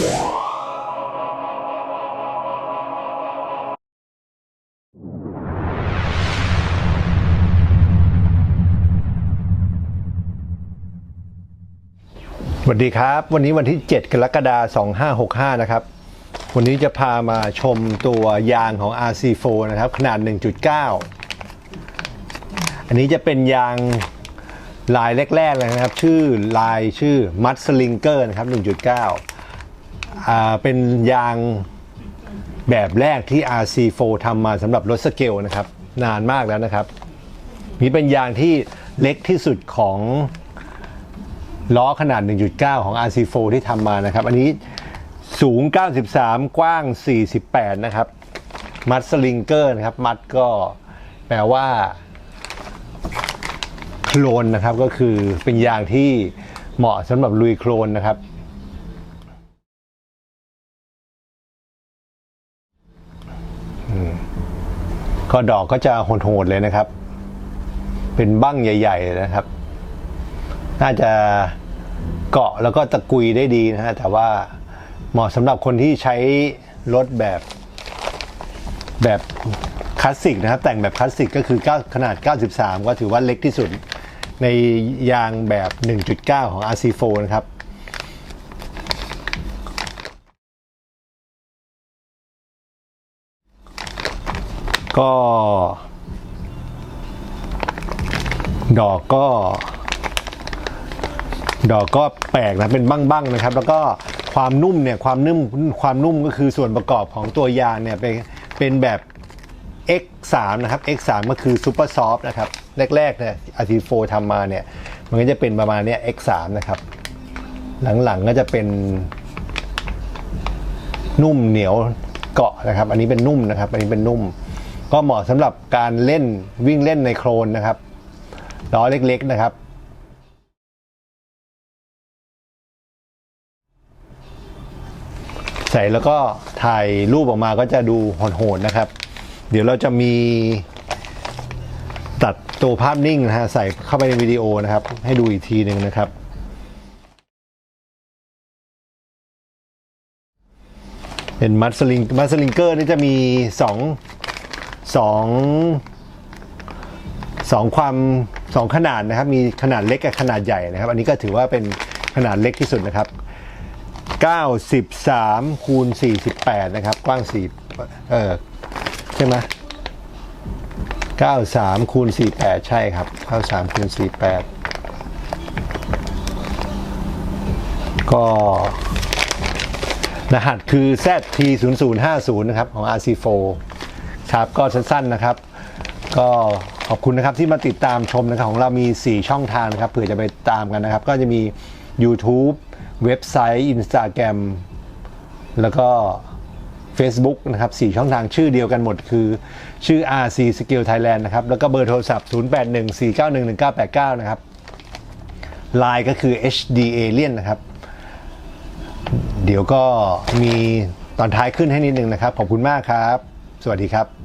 สวัสดีครับ วันนี้วันที่ 7 กรกฎาคม 2565 นะครับ วันนี้จะพามาชมตัวยางของ RC4 นะครับ ขนาด 1.9 อันนี้จะเป็นยางลายแรกๆเลยนะครับ ชื่อลายชื่อ Mud Slinger นะครับ 1.9อ่า เป็นยางแบบแรกที่ RC4 ทำมาสำหรับรถสเกลนะครับ นานมากแล้วนะครับ นี่เป็นยางที่เล็กที่สุดของล้อขนาด 1.9 ของ RC4 ที่ทำมานะครับ อันนี้สูง 93 กว้าง 48 นะครับ มัดสลิงเกอร์นะครับ มัดก็แปลว่าโคลนนะครับก็คือเป็นยางที่เหมาะสำหรับลุยโคลนนะครับ ก็ดอกก็จะโหดๆเลยนะครับ เป็นบั้งใหญ่ ๆ นะครับ น่าจะเกาะแล้วก็ตะกุยได้ดีนะฮะแต่ว่าเหมาะสำหรับคนที่ใช้รถแบบแบบคลาสสิกนะครับ แต่งแบบคลาสสิกก็คือ 9 ขนาด 93 ก็ถือว่าเล็กที่สุดในยางแบบ 1.9 ของ RC4 นะครับ ก็ ดอกก็ ดอกก็แปลกนะเป็นบ้างๆนะครับ แล้วก็ความนุ่มเนี่ยความนุ่มความนุ่มก็คือส่วนประกอบของตัวยางเนี่ยเป็นเป็นแบบ X3 นะครับ X3 ก็คือ Super Soft นะครับ แรกๆเนี่ย RT4 ทำมาเนี่ย มันก็จะเป็นประมาณเนี้ย X3 นะครับ หลังๆก็จะเป็น นุ่มเหนียวเกาะนะครับ อันนี้เป็นนุ่มนะครับ อันนี้เป็นนุ่ม ก็เหมาะสำหรับการเล่นวิ่งเล่นในโคลนนะครับล้อเล็กๆนะครับ ใส่แล้วก็ถ่ายรูปออกมาก็จะดูโหดๆนะครับ เดี๋ยวเราจะมีตัดตัวภาพนิ่งนะฮะใส่เข้าไปในวิดีโอนะครับ ให้ดูอีกทีหนึ่งนะครับ เป็นมัดสลิงมัดสลิงเกอร์นี่จะมีสอง สองสองความสองขนาดนะครับ มีขนาดเล็กกับขนาดใหญ่นะครับ อันนี้ก็ถือว่าเป็นขนาดเล็กที่สุดนะครับ 93คูณ48 นะครับ กว้าง4เออใช่ไหม93คูณ48 ใช่ครับ93คูณ48 ก็รหัสคือ ZT0050 นะครับ ของ RC4 ครับก็สั้นๆนะครับ ก็ขอบคุณนะครับที่มาติดตามชมนะครับของเรามี 4 ช่องทางนะครับเผื่อจะไปตามกันนะครับ ก็จะมี YouTube เว็บไซต์ Instagram แล้วก็ Facebook นะครับ4ช่องทางชื่อเดียวกันหมดคือ ชื่อ RC Skill Thailand นะครับ แล้วก็เบอร์โทรศัพท์ 0814911989 นะครับ Line ก็คือ HD Alien นะครับ เดี๋ยวก็มีตอนท้ายขึ้นให้นิดนึงนะครับ ขอบคุณมากครับ สวัสดีครับ